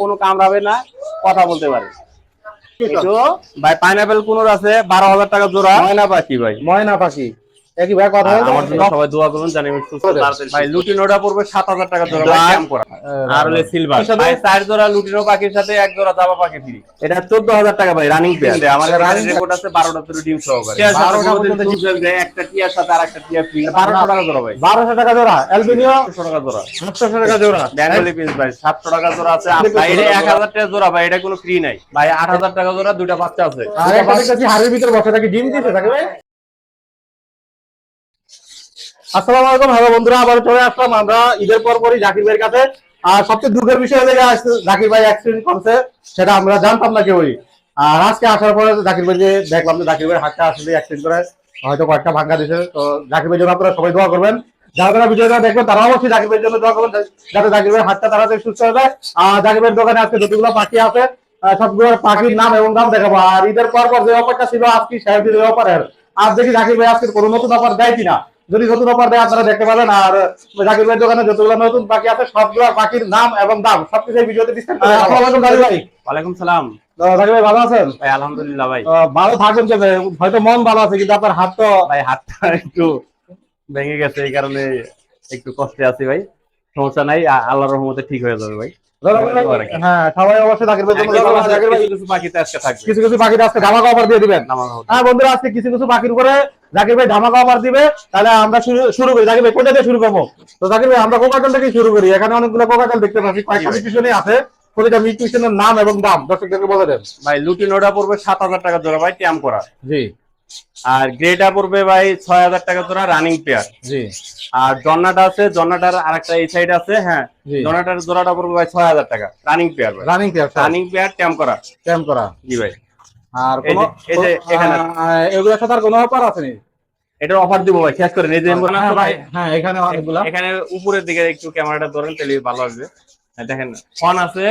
কোনো কামড়াবে না, কথা বলতে পারে। ভাই পাইনাপেল কুনোর আছে, বারো হাজার টাকা জোড়া। ময়না পাখি ভাই, ময়না পাখি। একই ভাই কথা আমার জন্য সবাই দোয়া করুন জানি আমি সুস্থ তাড়াতাড়ি ভাই লুটিনোটা পড়বে সাত হাজার টাকা জোড়া ভাই ক্যাম্প করা। আর হলে সিলভার ভাই চার জোড়া লুটিনো পাখির সাথে এক জোড়া জাবা পাখি ফ্রি এটা চোদ্দ হাজার টাকা ভাই রানিং পেয়ার আমাদের রানিং রেকর্ড আছে বারোটা করে ডিম সহকারে। টিয়ার সাথে বারোটা পর্যন্ত পর্যন্ত ডিম দেয়, একটা টিয়ার সাথে আর একটা টিয়ার ফ্রি বারোশো টাকা জোড়া ভাই বারোশো টাকা জোড়া অ্যালবিনিও টাকা জোড়া। সাতশো টাকা জোড়া। বেঙ্গলি পিস ভাই সাতশো টাকা জোড়া আছে। আর ভাই এটা এক হাজার টাকা জোড়া ভাই এটা কোনো ফ্রি নাই। ভাই আট হাজার টাকা জোড়া দুইটা বাচ্চা আছে। আর একটা দেখতেছি হাড়ির ভিতরে বসে থাকি ডিম দিতে থাকে ভাই। আসসালামু আলাইকুম। হ্যালো বন্ধুরা আবার চলে আসলাম আমরা ঈদের পর পরই জাকির ভাইয়ের কাছে। আর সবচেয়ে দুঃখের বিষয় হলে জাকির ভাই অ্যাক্সিডেন্ট করছে, সেটা আমরা জানতাম না কেউই। আর আজকে আসার পরে জাকির ভাই যে দেখলাম যে জাকির ভাইয়ের হাতটা আসলে অ্যাক্সিডেন্ট করে, হয়তো কয়েকটা ভাঙ্গা তো জাকির ভাইয়ের জন্য আপনারা সবাই দোয়া করবেন। যারা যারা দেখবেন, তারা অবশ্যই জাকির ভাইয়ের জন্য দোয়া করবেন, যাতে জাকির ভাইয়ের হাতটা তাড়াতাড়ি সুস্থ হয়ে যায়। আর জাকির ভাইয়ের দোকানে আজকে যতগুলো পাখি আছে সবগুলো পাখির নাম এবং দাম দেখাবো। আর ঈদের পর পর যে অফারটা ছিল, আজকে সাহেব ঈদের অফারের। আর দেখি জাকির ভাই আজকে কোনো নতুন অফার দেয় কিনা। যদি নতুন অফার দেয় আপনারা দেখতে পাবেন আর জাকির ভাইয়ের দোকানে যতগুলো নতুন পাখি আছে সবগুলো পাখির নাম এবং দাম সবকিছু এই ভিডিওতে ভাই। ওয়ালাইকুম সালাম। জাকির ভাই ভালো আছেন? ভাই আলহামদুলিল্লাহ ভাই। ভালো থাকবেন হয়তো মন ভালো আছে কিন্তু আপনার হাত তো ভাই হাতটা একটু ভেঙে গেছে এই কারণে একটু কষ্টে আছি ভাই। সমস্যা নাই আল্লাহর রহমতে ঠিক হয়ে যাবে ভাই। হ্যাঁ সবাই অবশ্যই জাকির ভাই কিছু কিছু পাখিতে আজকে থাকবে। কিছু কিছু পাখির আজকে ধামাকা অফার দিয়ে দিবেন। হ্যাঁ বন্ধুরা আজকে কিছু কিছু পাখির উপরে জাকির ভাই ধামাকা অফার দিবে তাহলে আমরা শুরু শুরু করি। জাকির ভাই কোথা দিয়ে শুরু করব? তো জাকির ভাই আমরা কোকাটেল থেকে শুরু করি। এখানে অনেকগুলো কোকাটেল দেখতে পাচ্ছি। কয়েকটা। মিউটিশনে আছে। প্রতিটা মিউটিশনের নাম এবং দাম। দর্শকদেরকে বলে দেন। ভাই লুটিনোটা পড়বে সাত হাজার টাকা জোড়া ভাই ট্যাম করা। জি। আর গ্রেটা পড়বে ভাই ছয় হাজার টাকা জোড়া রানিং পেয়ার জি। আর জন্নাটা আছে জন্নাটার আরেকটা এই সাইড আছে হ্যাঁ। জন্নাটার জোড়াটা পড়বে ভাই ছয় হাজার টাকা। Running pair running pair running pair ট্যাম করা। ক্যাম্প করা। জি ভাই। আর এই কোনো যে- এই যে এখানে- এগুলোর সাথে আর কোনো অফার আছে নি? এটার অফার দিব ভাই শেষ করে নিজে হ্যাঁ ভাই হ্যাঁ এখানে অনেকগুলা। এখানে উপরের দিকে একটু ক্যামেরাটা ধরেন তাহলে ভালো আসবে। হ্যাঁ, দেখেন ফোন আছে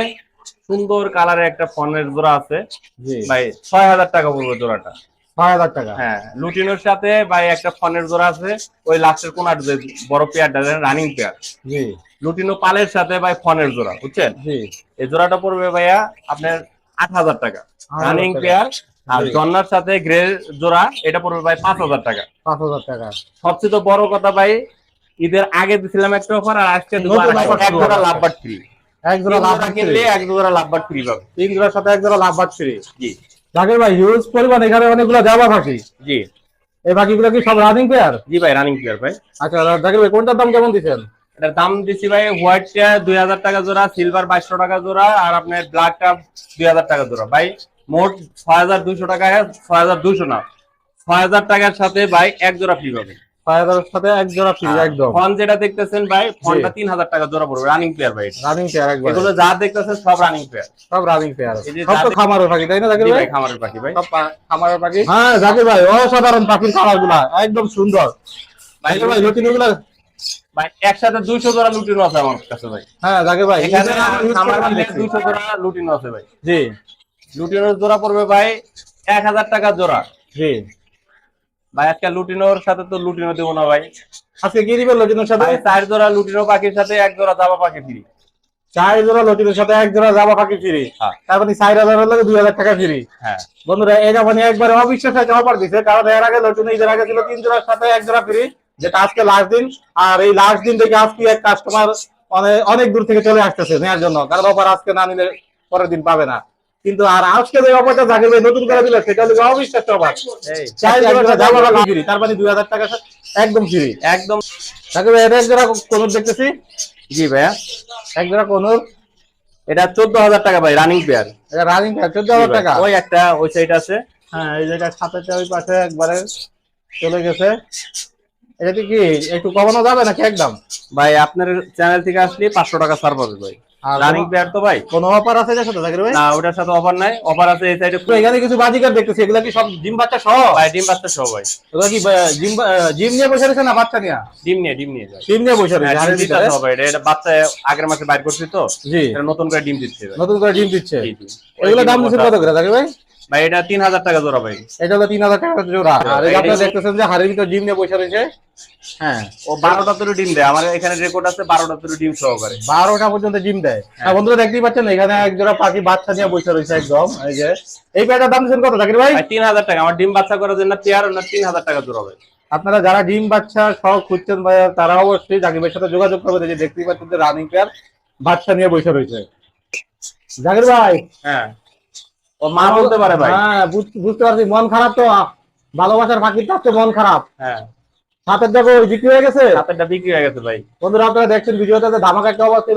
সুন্দর কালারের একটা ফোনের জোড়া আছে। জি। ভাই ছয় হাজার টাকা পড়বে জোড়াটা। ছয় হাজার টাকা। হ্যাঁ লুটিনোর সাথে ভাই একটা ফোনের জোড়া আছে ওই লাস্টের কোনার যে বড় পেয়ারটা রানিং পেয়ার। জি। লুটিনো পালের সাথে ভাই ফোনের জোড়া বুঝছেন? জি। এই জোড়াটা পড়বে ভাইয়া আপনার আট হাজার টাকা। রানিং। পেয়ার আর জন্নার সাথে গ্রে জোড়া এটা পড়বে ভাই পাঁচ হাজার টাকা। পাঁচ হাজার টাকা। সবচেয়ে বড় কথা ভাই ঈদের আগে দিছিলাম একটা অফার আর আজকে এক জোড়া লাভবার ফ্রি এক জোড়া লাভ কিনলে এক জোড়া লাভবার ফ্রি পাবে। তিন জোড়ার সাথে এক জোড়া লাভ পাচ্ছি জি। জাকির ভাই হিউজ পরিমাণ এখানে অনেকগুলো যাবা পাখি জি। এই পাখিগুলো কি সব রানিং পেয়ার জি ভাই রানিং পেয়ার ভাই। আচ্ছা জাকির ভাই কোনটার দাম কেমন দিচ্ছেন? এটার দাম দিচ্ছি ভাই হোয়াইটটা দুই হাজার টাকা জোড়া সিলভার বাইশশো টাকা জোড়া আর আপনার ব্ল্যাকটা দুই হাজার টাকা জোড়া। ভাই মোট ছয় হাজার দুইশো টাকা ছয় হাজার দুইশো না ছয় হাজার টাকার সাথে ভাই এক জোড়া ফ্রি পাবে ছয় হাজারের সাথে এক জোড়া ফ্রি একদম। ফোন যেটা দেখতেছেন ভাই ফোনটা তিন হাজার টাকা জোড়া পড়বে রানিং পেয়ার ভাই। এটা। রানিং পেয়ার একবার। এগুলো যা দেখতেছেন সব রানিং পেয়ার সব রানিং পেয়ার সব তো খামারের পাখি তাই না জাকির ভাই? খামারের পাখি ভাই। সব খামারের পাখি। হ্যাঁ জাকির ভাই অসাধারণ পাখির কালারগুলা একদম সুন্দর। ভাই ভাই নতুন ভাই একসাথে দুইশো জোড়া লুটিনো আছে আমার কাছে ভাই। হ্যাঁ জাকির ভাই এখানে এখানে আমি use আমার দুইশো জোড়া লুটিনো আছে ভাই। জি। লুটিনোর জোড়া পড়বে ভাই এক হাজার টাকা জোড়া। জি। ভাই আজকে লুটিনোর সাথে তো লুটিনো দেবো না ভাই। আজকে কি দিবেন লটিনের সাথে? চার জোড়া লুটিনো পাখির সাথে এক জোড়া পাখি ফ্রি। চার জোড়া লটিনের সাথে এক জোড়া জামা পাখি ফ্রি। হ্যাঁ। তার মানে চার হাজার দুই হাজার টাকা ফ্রি। হ্যাঁ। বন্ধুরা এই জাপানি একবারে অবিশ্বাস একটা অফার দিছে। কারণ এর আগে ঈদের আগে ছিল তিন জোড়ার সাথে এক জোড়া ফ্রি। যেটা আজকে লাস্ট দিন আর এই লাস্ট দিন থেকে আজকে এক কাস্টমার অনেক অনেক দূর থেকে চলে আসতেছে নেওয়ার জন্য কারণ অফার আজকে না নিলে পরের দিন পাবে না। কিন্তু আর আজকে যে অফারটা জাকির ভাই নতুন করে দিল সেটা হলো অবিশ্বাস অফার তার মানে দুই হাজার টাকা একদম ফ্রি একদম। জাকির ভাই এটা এক জোড়া কোনুর দেখতেছি? জি ভাইয়া। এক জোড়া কোনুর? এটা চোদ্দ হাজার টাকা ভাই রানিং পেয়ার এটা রানিং চোদ্দ হাজার টাকা? ওই একটা ওই সাইড আছে। হ্যাঁ এই জায়গা সাথে ওই পাশে একবারে চলে গেছে। এটা কি একটু কমানো যাবে নাকি একদম? ভাই আপনার চ্যানেল থেকে আসলে পাঁচশো টাকা সার পাবে ভাই। আর রানিং পেয়ার তো ভাই। কোনো অফার আছে এটার সাথে জাকির ভাই? না ওটার সাথে অফার নাই। অফার আছে এই সাইডে এখানে কিছু বাজিকার দেখতেছি এগুলা কি সব জিম বাচ্চা সহ? ভাই ডিম বাচ্চা সহ ভাই। এগুলা কি জিম জিম নিয়ে বসে রয়েছে না বাচ্চা নিয়ে? ডিম নিয়ে ডিম নিয়ে জিম নিয়ে বসে রয়েছে হ্যাঁ, ডিম দিতে হবে এটা বাচ্চা আগের মাসে বাইর করছি তো। জি। এটা নতুন করে ডিম দিচ্ছে। নতুন করে ডিম দিচ্ছে। দাম দিচ্ছে কত করে জাকির ভাই? ভাই এটা তিন হাজার টাকা জোড়া ভাই। এটা হলো তিন হাজার টাকা জোড়া। আর এই আপনারা দেখতেছেন যে হাড়ির ভিতর জিম নিয়ে বসে রয়েছে। হ্যাঁ ও বারোটা তরু ডিম দেয়। আমার এখানে রেকর্ড আছে বারোটা তরু ডিম সহকারে। বারোটা পর্যন্ত জিম দেয়। হ্যাঁ। বন্ধুরা দেখতেই পাচ্ছেন এখানে এক জোড়া পাখি বাচ্চা নিয়ে বসে রয়েছে একদম। এই যে এই পেয়ারটার দাম দিচ্ছেন কত জাকির ভাই? তিন হাজার টাকা। আমার ডিম বাচ্চা করার জন্য পেয়ার না তিন হাজার টাকা জোড়া ভাই। আপনারা যারা ডিম বাচ্চা সহ খুঁজছেন ভাই তারা অবশ্যই ভাইয়ের সাথে যোগাযোগ করবেন। এই যে দেখতেই পাচ্ছেন যে রানিং পেয়ার বাচ্চা নিয়ে বসে রয়েছে। জাকির ভাই হ্যাঁ। ও মা বলতে পারে ভাই। হ্যাঁ বুঝতে পারছি মন খারাপ তো? ভালোবাসার কাছে মন খারাপ। হ্যাঁ। সাথের দেখো বিক্রি হয়ে গেছে? হাতেরটা বিক্রি হয়ে গেছে ভাই। বন্ধুরা আপনারা দেখছেন ধামাকা একটা অবস্থা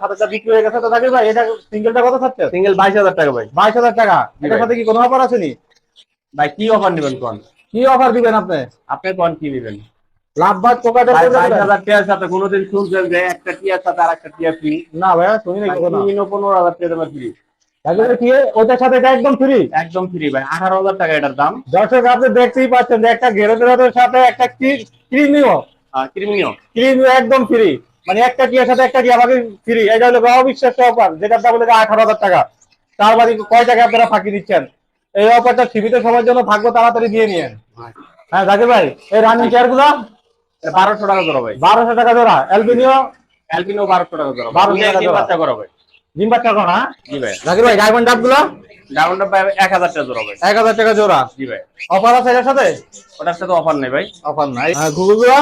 তার যা বিক্রি হয়ে গেছে তো ভাই। এটা সিঙ্গেলটা কত থাকছে? সিঙ্গেল বাইশ হাজার টাকা ভাই। বাইশ হাজার টাকা। এটার সাথে কি কোনো অফার আছে নি? ভাই কি অফার নেবেন কোন? কি অফার দিবেন আপনি? আপনি কোন কি নেবেন? লাভ বাদ পোকাটা ভাই বাইশ হাজার টাকার সাথে কোনোদিন শুনছেন যে একটা টিয়ার সাথে আর একটা টিয়ার ফ্রি না ভাইয়া শুনি কোনো পনেরো হাজার টাকা ফ্রি ভাই কি ওটার সাথে এটা একদম ফ্রি একদম ফ্রি ভাই আঠারো হাজার টাকা এটার দাম। দর্শক আপনি দেখতেই পাচ্ছেন যে একটা সাথে একটা ক্রিমিও। ক্রিমিনিও ক্রিমিও। একদম ফ্রি মানে একটা টিয়ার সাথে একটা টিয়া বাকি ফ্রি এটা হলো অবিশ্বাস্য অফার যেটার দাম হলো আঠারো হাজার টাকা। তার বাড়ি কয় টাকা আপনারা ফাঁকি দিচ্ছেন? এই অফারটা সীমিত সময়ের জন্য থাকব তাড়াতাড়ি দিয়ে নিয়েন। হ্যাঁ জাকির ভাই এই রানিং চেয়ারগুলো? বারোশো টাকা জোড়া ভাই। বারোশো টাকা জোড়া। এলবিনিও অ্যালপিনো বারোশো টাকা জোড়া 1200 টাকা জোড়া। করা ভাই? জিম বাচ্চা কোন জি ভাই। জাকির ভাই ডায়মন্ড ডাবগুলো? ডাউনটা ভাই এক হাজার টাকা জোড়া ভাই। এক হাজার টাকা জোড়া। জি ভাই। অফার আছে এটার সাথে? ওটার সাথে অফার নেই ভাই। অফার নাই। ঘুঘু গুলো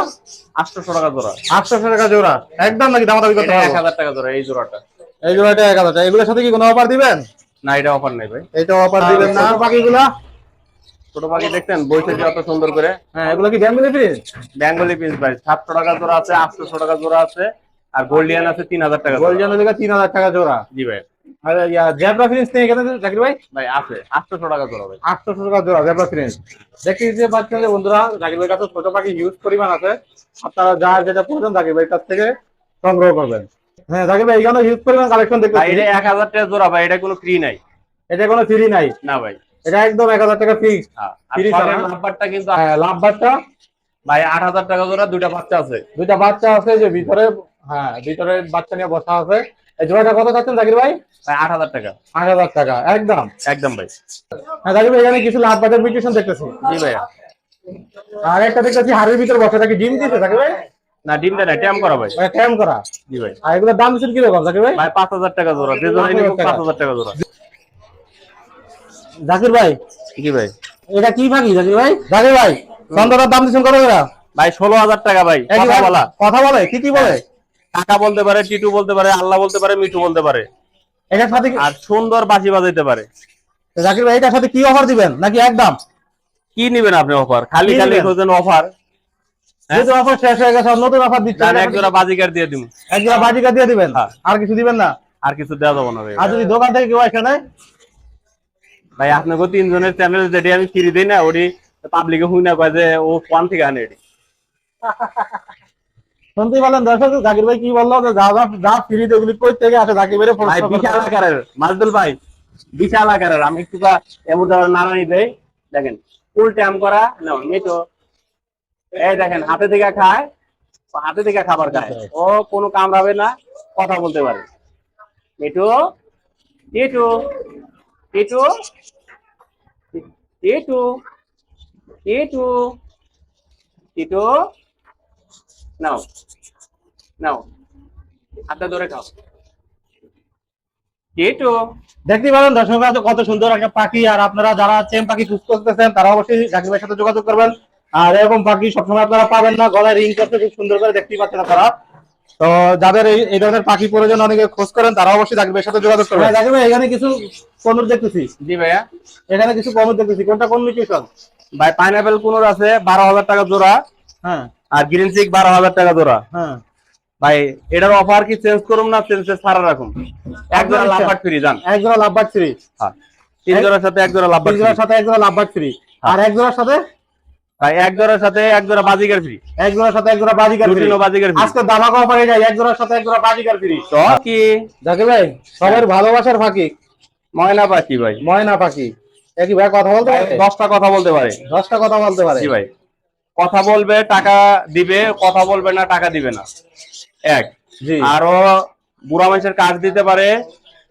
টাকা জোড়া। আটশো টাকা জোড়া। একদম নাকি দামাদামি করতে হবে হাজার টাকা জোড়া এই জোড়াটা। এই জোড়াটা এক হাজার টাকা। এগুলোর সাথে কি কোনো অফার দিবেন? না এটা অফার নেই ভাই। এটা অফার দিবেন না। বাকিগুলো? ছোট পাখি দেখছেন বইতে অত সুন্দর করে। হ্যাঁ এগুলো কি ফ্যামিলি ফ্রিজ বেঙ্গলি পিস ভাই। সাতশো টাকা জোড়া আছে আটশোশো টাকা জোড়া আছে। আর গোল্ডিয়ান আছে তিন হাজার টাকা। গোল্ডেন দিকে তিন হাজার টাকা জোড়া। জি ভাই। আর ইয়া নেই এখানে জাকির ভাই? ভাই আছে। আটশোশো টাকা জোড়া ভাই। আটশো টাকা জোড়া ফ্রিজ দেখি যে পাচ্ছেন যে বন্ধুরা জাকির ভাইয়ের কাছে ছোট পাখি হিউজ পরিমাণ আছে। আপনারা যা যেটা প্রয়োজন জাকির ভাইয়ের কাছ থেকে সংগ্রহ করবেন। হ্যাঁ জাকির ভাই এখানে হিউজ পরিমাণ কালেকশন দেখতে ভাই এটা এক হাজার টাকা জোড়া ভাই এটা কোনো ফ্রি নাই। এটা কোনো ফ্রি নাই। না ভাই। এটা একদম এক হাজার টাকা ফিক্স হ্যাঁ, ছাড়া? নাম্বারটা কিন্তু লাভ বাচ্চা ভাই আট হাজার টাকা জোড়া দুইটা বাচ্চা আছে। দুইটা বাচ্চা আছে যে ভিতরে হ্যাঁ ভিতরে বাচ্চা নিয়ে বসা আছে। এই জোড়াটা কত চাচ্ছেন জাকির ভাই? ভাই আট হাজার টাকা। আট হাজার টাকা একদম। একদম ভাই। হ্যাঁ জাকির ভাই এখানে কিছু লাভ বাজার দেখতেছি। জি ভাইয়া। আর একটা দেখতেছি হাড়ের ভিতরে বসা কি ডিম দিতে জাকির ভাই? না ডিমটা নাই ট্যাম করা ভাই। মানে ট্যাম করা? জি ভাই। আর এগুলোর দাম দিচ্ছেন কীরকম জাকির ভাই? ভাই পাঁচ হাজার টাকা জোড়া। যে জোড়া নিব পাঁচ হাজার টাকা জোড়া। জাকির ভাই জি ভাই। এটা কি ফাঁকি জাকির ভাই? জাকির ভাই চন্দ্রার দাম দিচ্ছেন কত করে? ভাই ষোলো হাজার টাকা ভাই কথা বলা। কথা বলে কি কি বলে? কাকা বলতে পারে টিটু বলতে পারে আল্লাহ বলতে পারে মিঠু বলতে পারে। এটার সাথে আর সুন্দর বাজি বাজাইতে পারে। জাকির ভাই এটার সাথে কি অফার দিবেন? নাকি একদম? কি নিবেন আপনি অফার খালি খালি খোঁজেন অফার হ্যাঁ? যেহেতু অফার শেষ হয়ে গেছে নতুন অফার দিচ্ছে এক জোড়া বাজিকার দিয়ে দিব এক জোড়া বাজিকা দিয়ে দিবেন? হ্যাঁ। আর কিছু দিবেন না? আর কিছু দেওয়া যাব না ভাই। আর যদি দোকান থেকে কেউ আসে নাই? ভাই আপনাকে তিনজনের চ্যানেল যেটি আমি ফ্রি দিই না ওটি পাবলিকে হুই না কয় যে ও ফোন থেকে আনে এটি? শুনতেই পারলেন দর্শক জাকির ভাই কি বলল যে যা যা ফ্রি ওগুলি কই থেকে আসে জাকির ভাই ভাই বিশাল আকারের মাজদুল ভাই বিশাল আকারের আমি একটু এমন ধরনের দেই। দেখেন ফুল ট্যাম করা মেটো এই দেখেন হাতে থেকে খায় হাতে থেকে খাবার খায়। ও কোনো কামড়াবে না কথা বলতে পারে। মেটু টিটু টিটু টিটু টিটু টিটু নাও নাও। হাতে ধরে খাও। দেখতে পারেন দর্শক কত সুন্দর একটা পাখি। আর আপনারা যারা চেম পাখি চুজ করতেছেন তারা অবশ্যই জাকির ভাইয়ের সাথে যোগাযোগ করবেন। আর এরকম পাখি সবসময় আপনারা পাবেন না গলায় রিং করতে খুব সুন্দর করে দেখতেই পাচ্ছেন আপনারা। তো যাদের এই এই ধরনের পাখি প্রয়োজন অনেকে খোঁজ করেন তারা অবশ্যই জাকির ভাইয়ের সাথে যোগাযোগ করবেন। জাকির ভাই এখানে কিছু কনুর দেখতেছি। জি ভাইয়া। এখানে কিছু কনুর দেখতেছি। কোনটা কোন মিউটেশন ভাই পাইনাপেল কোনোর আছে বারো হাজার টাকা জোড়া। হ্যাঁ। আর গ্রিন চিক বারো হাজার টাকা জোড়া। হ্যাঁ। ভাই এটার অফার কি চেঞ্জ করুন না চেঞ্জ ছাড়া রাখুন এক জোড়া লাভবাট ফ্রি যান এক জোড়া লাভবাট ফ্রি হ্যাঁ। তিন জোড়ার সাথে এক জোড়া লাভবাট তিন ফ্রি জোড়ার সাথে এক জোড়া লাভবাট ফ্রি আর এক জোড়ার সাথে? ভাই এক জোড়ার সাথে এক জোড়া বাজিকার ফ্রি এক জোড়ার সাথে এক জোড়া বাজিকার ফ্রি দুটিনো বাজিকার ফ্রি আজকে দামাকা অফারে যায় এক জোড়ার সাথে এক জোড়া বাজিকার ফ্রি তো কি? জাকির ভাই সবার ভালোবাসার ফাঁকি। ময়না পাখি ভাই। ময়না পাখি। একই ভাই কথা বলতে পারে? দশটা কথা বলতে পারে। দশটা কথা বলতে পারে। জি ভাই। কথা বলবে টাকা দিবে কথা বলবে না টাকা দিবে না। এক। আরও বুড়া মানুষের কাজ দিতে পারে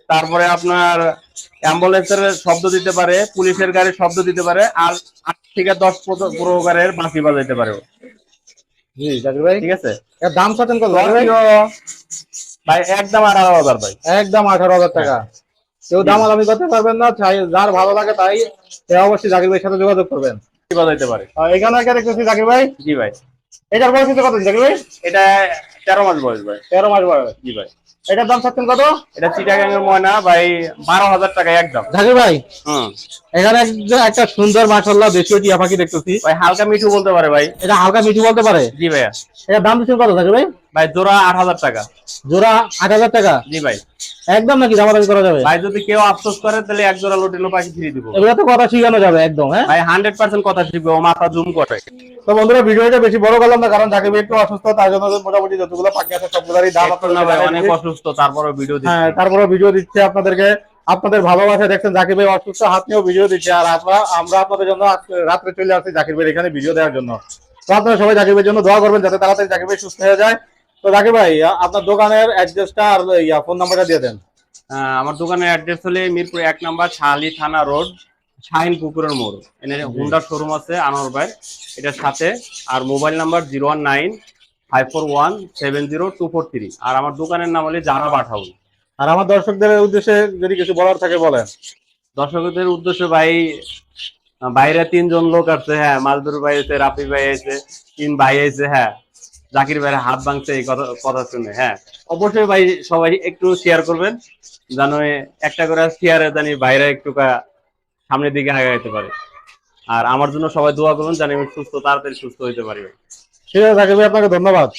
তারপরে আপনার অ্যাম্বুলেন্সের শব্দ দিতে পারে পুলিশের গাড়ির শব্দ দিতে পারে আর আট থেকে দশ প্রো- প্রকারের বাঁশি বাজাইতে পারে জি জাকির ভাই। ঠিক আছে? দাম কত ভাই? একদম আঠারো হাজার ভাই। একদম আঠারো হাজার টাকা। কেউ দামাদামি করতে পারবেন না যার ভালো লাগে তাই সে অবশ্যই জাকির ভাইয়ের সাথে যোগাযোগ করবেন। বাজাইতে পারে। এখানে দেখতেছি জাকির ভাই। জি ভাই। এটার বয়স কত জাকির ভাই? এটা তেরো মাস বয়স ভাই। তেরো মাস বয়স। জি ভাই। এটার দাম চাচ্ছেন কত? এটা চিটাগাং এর ময়না ভাই বারো হাজার টাকা একদম। ভাই হুম। এখানে একটা সুন্দর মাশাল্লাহ দেশীয় টিয়া পাখি দেখতেছি। ভাই হালকা মিঠু বলতে পারে ভাই। এটা হালকা মিঠু বলতে পারে? জি ভাইয়া। এটার দাম দিচ্ছেন কত ভাই? ভাই জোড়া আট হাজার টাকা। জোড়া আট হাজার টাকা? জি ভাই। একদম নাকি দামাদামি করা যাবে? ভাই যদি কেউ আফসোস করে তাহলে এক জোড়া লোটিলো পাখি ফ্রি দিব। এগুলো তো কথা শিখানো যাবে একদম হ্যাঁ? ভাই হান্ড্রেড পার্সেন্ট কথা শিখবে ও মাথা জুম করে। তো বন্ধুরা ভিডিওটা বেশি বড় করলাম না কারণ ভাই একটু অসুস্থ তার জন্য মোটামুটি যতগুলো পাখি আছে সবগুলোরই দাম একটু অনেক অসুস্থ তারপরে ভিডিও দিচ্ছি। হ্যাঁ তারপরে ভিডিও দিচ্ছে আপনাদেরকে। আপনাদের ভালোবাসা দেখছেন জাকির ভাই অসুস্থ হাত নিয়েও ভিডিও দিচ্ছে। আর আমরা আমরা আপনাদের জন্য রাত্রে চলে আসছি জাকির ভাই এখানে ভিডিও দেওয়ার জন্য। তো আপনারা সবাই জাকির ভাইয়ের জন্য দোয়া করবেন যাতে তাড়াতাড়ি জাকির ভাই সুস্থ হয়ে যায়। তো জাকির ভাই আপনার দোকানের অ্যাড্রেসটা আর ইয়া ফোন নাম্বারটা দিয়ে দেন। আহ, আমার দোকানের অ্যাড্রেস হলে মিরপুর এক নাম্বার শাহালি থানা রোড শাহিন পুকুরের মোড়। এনে হুন্ডার শোরুম আছে আনোয়ার ভাই এটার সাথে। আর mobile number zero one nine five four one seven zero two four three আর আমার দোকানের নাম হলে জানা পাঠাউন আর আমার দর্শকদের উদ্দেশ্যে যদি কিছু বলার থাকে বলেন। দর্শকদের উদ্দেশ্যে ভাই বাইরে তিনজন লোক আছে হ্যাঁ মালদুর ভাই আছে রাফি ভাই আছে তিন ভাই আছে হ্যাঁ জাকির ভাইয়ের হাত ভাঙছে এই কথা কথা শুনে হ্যাঁ। অবশ্যই ভাই সবাই একটু শেয়ার করবেন যেন একটা করে শেয়ারে জানি বাইরে একটু সামনের দিকে আগাইতে পারে। আর আমার জন্য সবাই দোয়া করবেন জানি আমি সুস্থ তাড়াতাড়ি সুস্থ হইতে পারি। ঠিক আছে থাকিবে আপনাকে ধন্যবাদ।